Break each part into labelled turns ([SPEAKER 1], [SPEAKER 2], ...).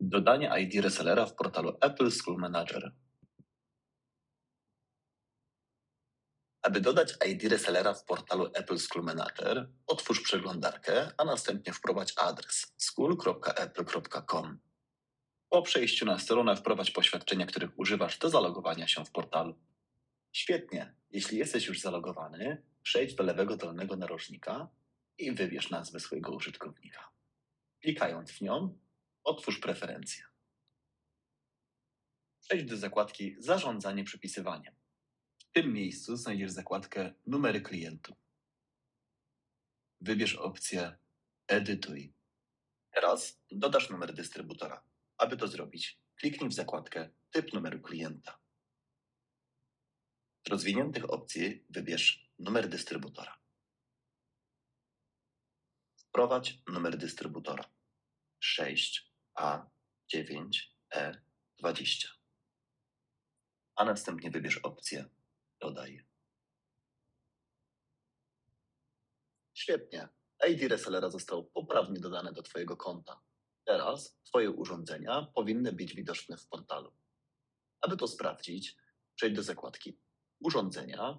[SPEAKER 1] Dodanie ID resellera w portalu Apple School Manager. Aby dodać ID resellera w portalu Apple School Manager, otwórz przeglądarkę, a następnie wprowadź adres school.apple.com. Po przejściu na stronę wprowadź poświadczenia, których używasz do zalogowania się w portalu. Świetnie. Jeśli jesteś już zalogowany, przejdź do lewego dolnego narożnika i wybierz nazwę swojego użytkownika. Klikając w nią, otwórz preferencje. Przejdź do zakładki Zarządzanie przypisywaniem. W tym miejscu znajdziesz zakładkę Numery klientów. Wybierz opcję Edytuj. Teraz dodasz numer dystrybutora. Aby to zrobić, kliknij w zakładkę Typ numeru klienta. Z rozwiniętych opcji wybierz numer dystrybutora. Wprowadź numer dystrybutora 6A9E20, a następnie wybierz opcję Dodaj. Świetnie. ID resellera został poprawnie dodane do Twojego konta. Teraz Twoje urządzenia powinny być widoczne w portalu. Aby to sprawdzić, przejdź do zakładki Urządzenia,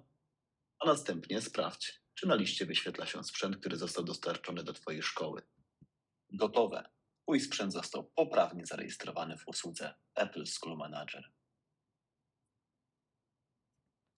[SPEAKER 1] a następnie sprawdź, czy na liście wyświetla się sprzęt, który został dostarczony do Twojej szkoły. Gotowe. Twój sprzęt został poprawnie zarejestrowany w usłudze Apple School Manager.